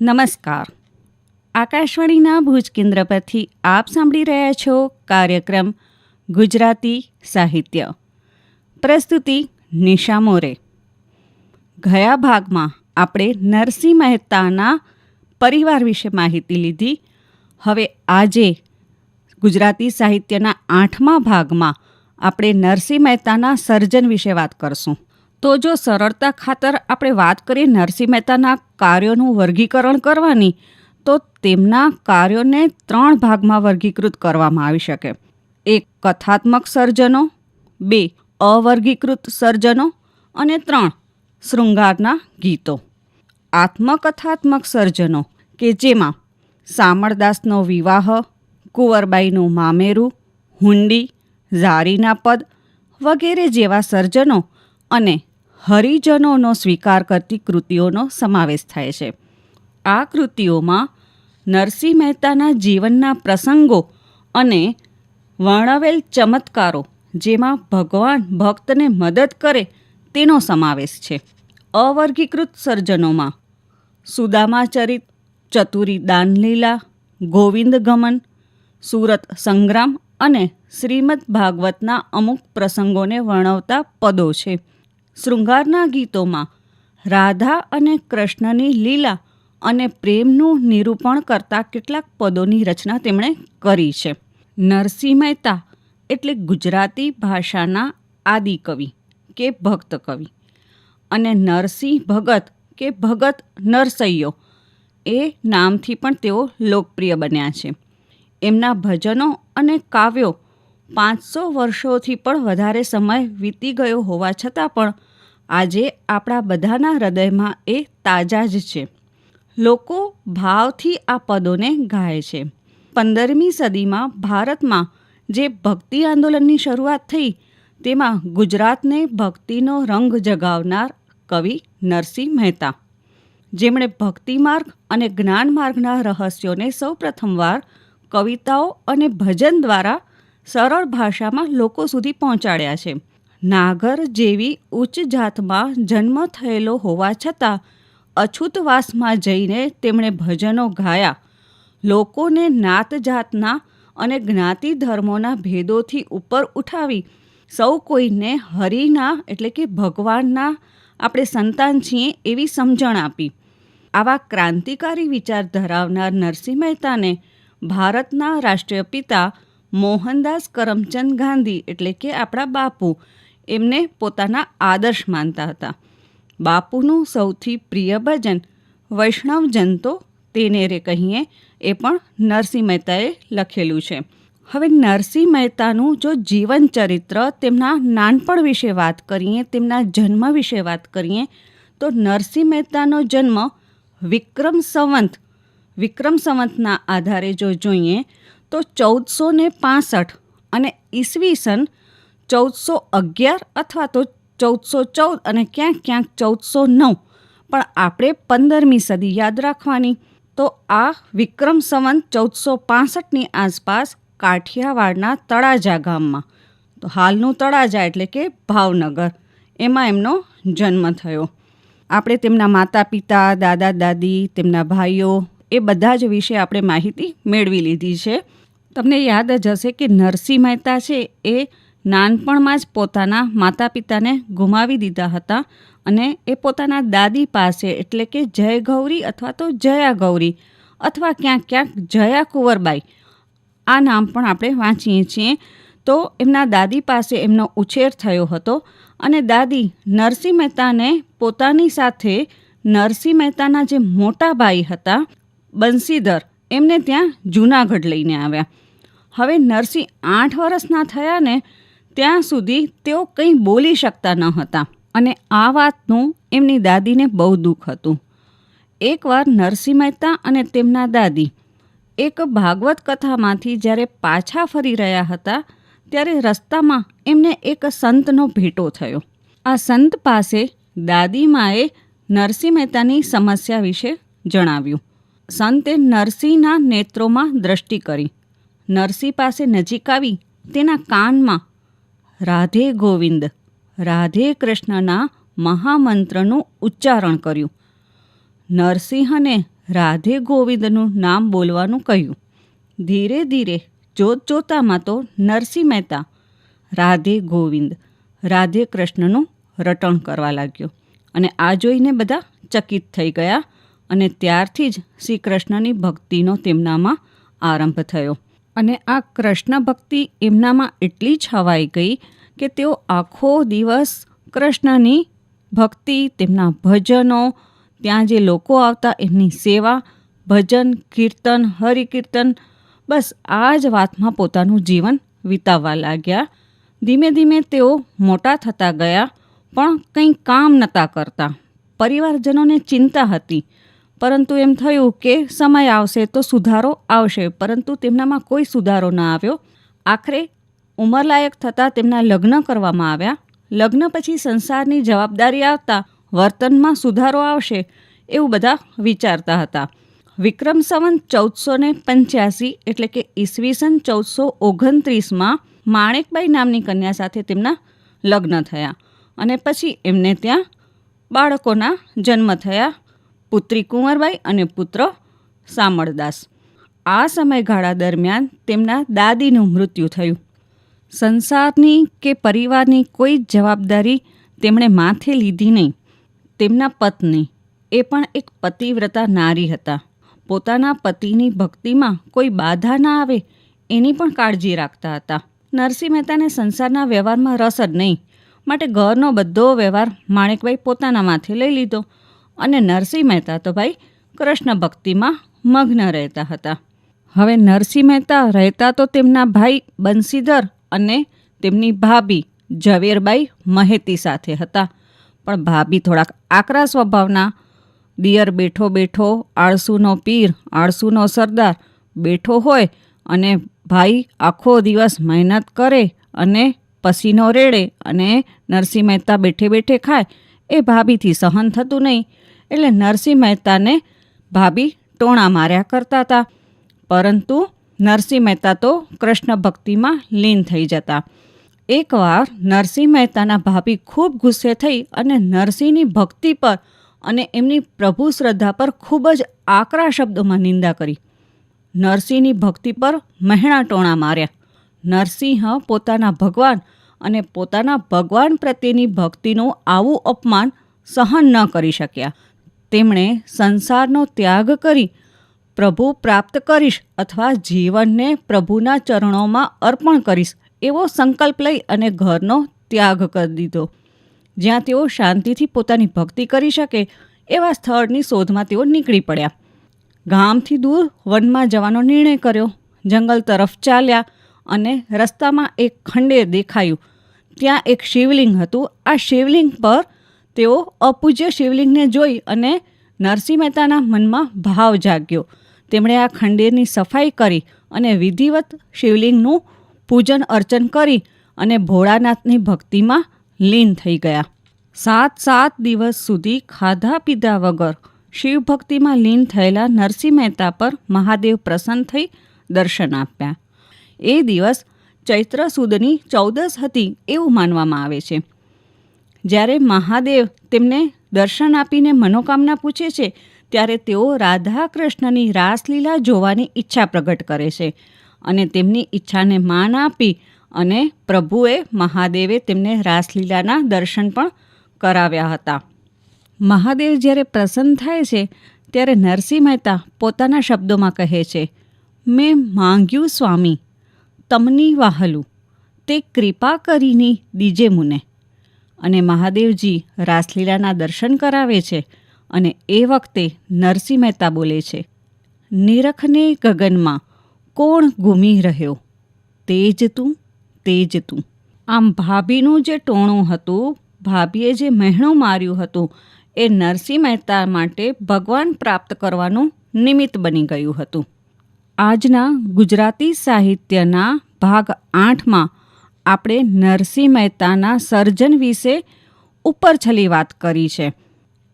નમસ્કાર. આકાશવાણીના ભુજ કેન્દ્ર પરથી આપ સાંભળી રહ્યા છો કાર્યક્રમ ગુજરાતી સાહિત્ય. પ્રસ્તુતિ નિશા મોરે. ગયા ભાગમાં આપણે નરસિંહ મહેતાના પરિવાર વિશે માહિતી લીધી. હવે આજે ગુજરાતી સાહિત્યના આઠમા ભાગમાં આપણે નરસિંહ મહેતાના સર્જન વિશે વાત કરશું. તો જો સરળતા ખાતર આપણે વાત કરીએ નરસિંહ મહેતાના કાર્યોનું વર્ગીકરણ કરવાની, તો તેમના કાર્યોને ત્રણ ભાગમાં વર્ગીકૃત કરવામાં આવી શકે. એક, કથાત્મક સર્જનો. બે, અવર્ગીકૃત સર્જનો. અને ત્રણ, શૃંગારના ગીતો. આત્મકથાત્મક સર્જનો, કે જેમાં સામળદાસનો વિવાહ, કુંવરબાઈનું મામેરું, હુંડી, ઝારીના પદ વગેરે જેવા સર્જનો અને હરિજનોનો સ્વીકાર કરતી કૃતિઓનો સમાવેશ થાય છે. આ કૃતિઓમાં નરસિંહ મહેતાના જીવનના પ્રસંગો અને વર્ણવેલ ચમત્કારો, જેમાં ભગવાન ભક્તને મદદ કરે તેનો સમાવેશ છે. અવર્ગીકૃત સર્જનોમાં સુદામાચરિત ચતુરી દાનલીલા ગોવિંદ ગમન, સુરત સંગ્રામ અને શ્રીમદ ભાગવતના અમુક પ્રસંગોને વર્ણવતા પદો છે. શૃંગારના ગીતોમાં રાધા અને કૃષ્ણની લીલા અને પ્રેમનું નિરૂપણ કરતા કેટલાક પદોની રચના તેમણે કરી છે. નરસિંહ મહેતા એટલે ગુજરાતી ભાષાના આદિકવિ કે ભક્ત કવિ અને નરસિંહ ભગત કે ભગત નરસૈયો એ નામથી પણ તેઓ લોકપ્રિય બન્યા છે. એમના ભજનો અને કાવ્યો પાંચસો વર્ષોથી પણ વધારે સમય વીતી ગયો હોવા છતાં પણ આજે આપણા બધાના હૃદયમાં એ તાજા જ છે. લોકો ભાવથી આ પદોને ગાય છે. પંદરમી સદીમાં ભારતમાં જે ભક્તિ આંદોલનની શરૂઆત થઈ, તેમાં ગુજરાતને ભક્તિનો રંગ જગાવનાર કવિ નરસિંહ મહેતા. જેમણે ભક્તિ માર્ગ અને જ્ઞાન માર્ગના રહસ્યોને સૌપ્રથમવાર કવિતાઓ અને ભજન દ્વારા સરળ ભાષામાં લોકો સુધી પહોંચાડ્યા છે. નાગર જેવી ઉચ્ચ જાતમાં જન્મ થયેલો હોવા છતાં, અછૂતવાસમાં જઈને તેમણે ભજનો ગાયા. લોકોને નાત જાતના અને જ્ઞાતિ ધર્મોના ભેદોથી ઉપર ઉઠાવી. સૌ કોઈને હરિના એટલે કે ભગવાનના આપણે સંતાન છીએ એવી સમજણ આપી. આવા ક્રાંતિકારી વિચાર ધરાવનાર નરસિંહ મહેતાને ભારતના રાષ્ટ્રીય પિતા મોહનદાસ કરમચંદ ગાંધી એટલે કે આપણા બાપુ, એમને પોતાના આદર્શ માનતા હતા. બાપુનું સૌથી પ્રિય ભજન, વૈષ્ણવ જનતો તેને રે કહીએ, એ પણ નરસિંહ મહેતાએ લખેલું છે. હવે નરસિંહ મહેતાનું જો જીવન ચરિત્ર તેમના નાનપણ વિશે વાત કરીએ, તેમના જન્મ વિશે વાત કરીએ, તો નરસિંહ મહેતાનો જન્મ વિક્રમ સંવંત, વિક્રમ સંવંતના આધારે જો જોઈએ તો ચૌદસો ને પાસઠ અને ઈસવીસન ચૌદસો અગિયાર અથવા તો ચૌદસો ચૌદ અને ક્યાંક ક્યાંક ચૌદસો નવ. પણ આપણે પંદરમી સદી યાદ રાખવાની. તો આ વિક્રમ સંવંત ચૌદસો પાસઠની આસપાસ કાઠિયાવાડના તળાજા ગામમાં. તો હાલનું તળાજા એટલે કે ભાવનગર. એમાં એમનો જન્મ થયો. આપણે તેમના માતા પિતા દાદા દાદી તેમના ભાઈઓ એ બધા જ વિશે આપણે માહિતી મેળવી લીધી છે. તમને યાદ જ હશે કે નરસિંહ મહેતા છે એ નાનપણમાં જ પોતાના માતા પિતાને ગુમાવી દીધા હતા અને એ પોતાના દાદી પાસે એટલે કે જય ગૌરી અથવા તો જયા ગૌરી અથવા ક્યાંક ક્યાંક જયા કુંવરબાઈ, આ નામ પણ આપણે વાંચીએ છીએ. તો એમના દાદી પાસે એમનો ઉછેર થયો હતો અને દાદી નરસિંહ મહેતાને પોતાની સાથે નરસિંહ મહેતાના જે મોટા ભાઈ હતા બંસીધર એમને ત્યાં જૂનાગઢ લઈને આવ્યા. હવે નરસિંહ આઠ વર્ષના થયા ને ત્યાં સુધી તેઓ કંઈ બોલી શકતા ન હતા. અને આ વાતનું એમની દાદીને બહુ દુઃખ હતું. એકવાર નરસિંહ મહેતા અને તેમના દાદી એક ભાગવત કથામાંથી જ્યારે પાછા ફરી રહ્યા હતા, ત્યારે રસ્તામાં એમને એક સંતનો ભેટો થયો. આ સંત પાસે દાદીમાએ નરસિંહ મહેતાની સમસ્યા વિશે જણાવ્યું. સંતે નરસિંહના નેત્રોમાં દ્રષ્ટિ કરી. નરસિંહ પાસે નજીક આવી તેના કાનમાં, રાધે ગોવિંદ, રાધે કૃષ્ણના મહામંત્રનું ઉચ્ચારણ કર્યું. નરસિંહને રાધે ગોવિંદનું નામ બોલવાનું કહ્યું. ધીરે ધીરે જોત જોતામાં તો નરસિંહ મહેતા, રાધે ગોવિંદ, રાધે કૃષ્ણનું રટણ કરવા લાગ્યો. અને આ જોઈને બધા ચકિત થઈ ગયા અને ત્યારથી જ શ્રી કૃષ્ણની ભક્તિનો તેમનામાં આરંભ થયો. અને આ કૃષ્ણ ભક્તિ એમનામાં એટલી છવાઈ ગઈ કે તેઓ આખો દિવસ કૃષ્ણની ભક્તિ, તેમના ભજનો, ત્યાં જે લોકો આવતા એમની સેવા, ભજન, કીર્તન, હરિકીર્તન, બસ આ જ વાતમાં પોતાનું જીવન વિતાવવા લાગ્યા. ધીમે ધીમે તેઓ મોટા થતા ગયા, પણ કંઈ કામ નહોતા કરતા. પરિવારજનોને ચિંતા હતી પરંતુ એમ થયું કે સમય આવશે તો સુધારો આવશે, પરંતુ તેમનામાં કોઈ સુધારો ન આવ્યો. આખરે ઉંમરલાયક થતાં તેમના લગ્ન કરવામાં આવ્યા. લગ્ન પછી સંસારની જવાબદારી આવતા વર્તનમાં સુધારો આવશે એવું બધા વિચારતા હતા. વિક્રમ સંવંત ચૌદસો ને પંચ્યાસી એટલે કે ઈસવીસન ચૌદસો ઓગણત્રીસમાં માણેકબાઈ નામની કન્યા સાથે તેમના લગ્ન થયા અને પછી એમને ત્યાં બાળકોના જન્મ થયા. પુત્રી કુંવરબાઈ અને પુત્ર સામળદાસ. આ સમયગાળા દરમિયાન તેમના દાદીનું મૃત્યુ થયું. સંસારની કે પરિવારની કોઈ જવાબદારી તેમણે માથે લીધી નહીં. તેમના પત્ની એ પણ એક પતિવ્રતા નારી હતા. પોતાના પતિની ભક્તિમાં કોઈ બાધા ના આવે એની પણ કાળજી રાખતા હતા. નરસિંહ મહેતાને સંસારના વ્યવહારમાં રસ જ નહીં, માટે ઘરનો બધો વ્યવહાર માણેકભાઈ પોતાના માથે લઈ લીધો અને નરસિંહ મહેતા તો ભાઈ કૃષ્ણ ભક્તિમાં મગ્ન રહેતા હતા. હવે નરસિંહ મહેતા રહેતા તો તેમના ભાઈ બંસીધર અને તેમની ભાભી ઝવેરબાઈ મહેતી સાથે હતા. પણ ભાભી થોડાક આકરા સ્વભાવના, દિયર બેઠો બેઠો, આળસુનો પીર, આળસુનો સરદાર, બેઠો હોય અને ભાઈ આખો દિવસ મહેનત કરે અને પસીનો રેડે અને નરસિંહ મહેતા બેઠે બેઠે ખાય એ ભાભીથી સહન થતું નહીં. એટલે નરસિંહ મહેતાને ભાભી ટોણા માર્યા કરતા હતા. પરંતુ નરસિંહ મહેતા તો કૃષ્ણ ભક્તિમાં લીન થઈ જતા. એકવાર નરસિંહ મહેતાના ભાભી ખૂબ ગુસ્સે થઈ અને નરસિંહની ભક્તિ પર અને એમની પ્રભુ શ્રદ્ધા પર ખૂબ જ આકરા શબ્દોમાં નિંદા કરી. નરસિંહની ભક્તિ પર મહેણા ટોણા માર્યા. નરસિંહ પોતાના ભગવાન અને પોતાના ભગવાન પ્રત્યેની ભક્તિનું આવું અપમાન સહન ન કરી શક્યા. તેમણે સંસારનો ત્યાગ કરી પ્રભુ પ્રાપ્ત કરીશ અથવા જીવનને પ્રભુના ચરણોમાં અર્પણ કરીશ એવો સંકલ્પ લઈ અને ઘરનો ત્યાગ કરી દીધો. જ્યાં તેઓ શાંતિથી પોતાની ભક્તિ કરી શકે એવા સ્થળની શોધમાં તેઓ નીકળી પડ્યા. ગામથી દૂર વનમાં જવાનો નિર્ણય કર્યો. જંગલ તરફ ચાલ્યા. અને રસ્તામાં એક ખંડેર દેખાયું. ત્યાં એક શિવલિંગ હતું. આ શિવલિંગ પર તેઓ અપૂજ્ય શિવલિંગને જોઈ અને નરસિંહ મહેતાના મનમાં ભાવ જાગ્યો. તેમણે આ ખંડેરની સફાઈ કરી અને વિધિવત શિવલિંગનું પૂજન અર્ચન કરી અને ભોળાનાથની ભક્તિમાં લીન થઈ ગયા. સાત સાત દિવસ સુધી ખાધા પીધા વગર શિવ ભક્તિમાં લીન થયેલા નરસિંહ મહેતા પર મહાદેવ પ્રસન્ન થઈ દર્શન આપ્યા. એ દિવસ ચૈત્ર સુદની ચૌદસ હતી એવું માનવામાં આવે છે. જ્યારે મહાદેવ તેમને દર્શન આપીને મનોકામના પૂછે છે, ત્યારે તેઓ રાધા કૃષ્ણની રાસલીલા જોવાની ઈચ્છા પ્રગટ કરે છે અને તેમની ઈચ્છાને માન આપી અને પ્રભુએ મહાદેવે તેમને રાસલીલાના દર્શન પણ કરાવ્યા હતા. મહાદેવ જ્યારે પ્રસન્ન થાય છે, ત્યારે નરસિંહ મહેતા પોતાના શબ્દોમાં કહે છે, મેં માંગ્યું સ્વામી તમની વાહલું. તે કૃપા કરીને દીજે મુને. અને મહાદેવજી રાસલીલાના દર્શન કરાવે છે અને એ વખતે નરસિંહ મહેતા બોલે છે, નિરખને ગગનમાં કોણ ગુમી રહ્યો? તેજ તું તેજ તું. આમ ભાભીનું જે ટોણું હતું, ભાભીએ જે મહેણું માર્યું હતું, એ નરસિંહ મહેતા માટે ભગવાન પ્રાપ્ત કરવાનું નિમિત્ત બની ગયું હતું. આજના ગુજરાતી સાહિત્યના ભાગ આઠમાં આપણે નરસિંહ મહેતાના સર્જન વિશે ઉપરછલી વાત કરી છે.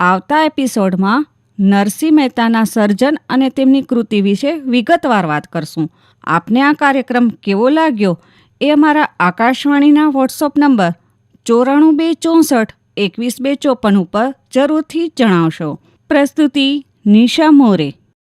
આવતા એપિસોડમાં નરસિંહ મહેતાના સર્જન અને તેમની કૃતિ વિશે વિગતવાર વાત કરશું. આપને આ કાર્યક્રમ કેવો લાગ્યો એ અમારા આકાશવાણીના વોટ્સઅપ નંબર ચોરાણું બે ચોસઠ એકવીસ બે ચોપન ઉપર જરૂરથી જણાવશો. પ્રસ્તુતિ નિશા મોરે.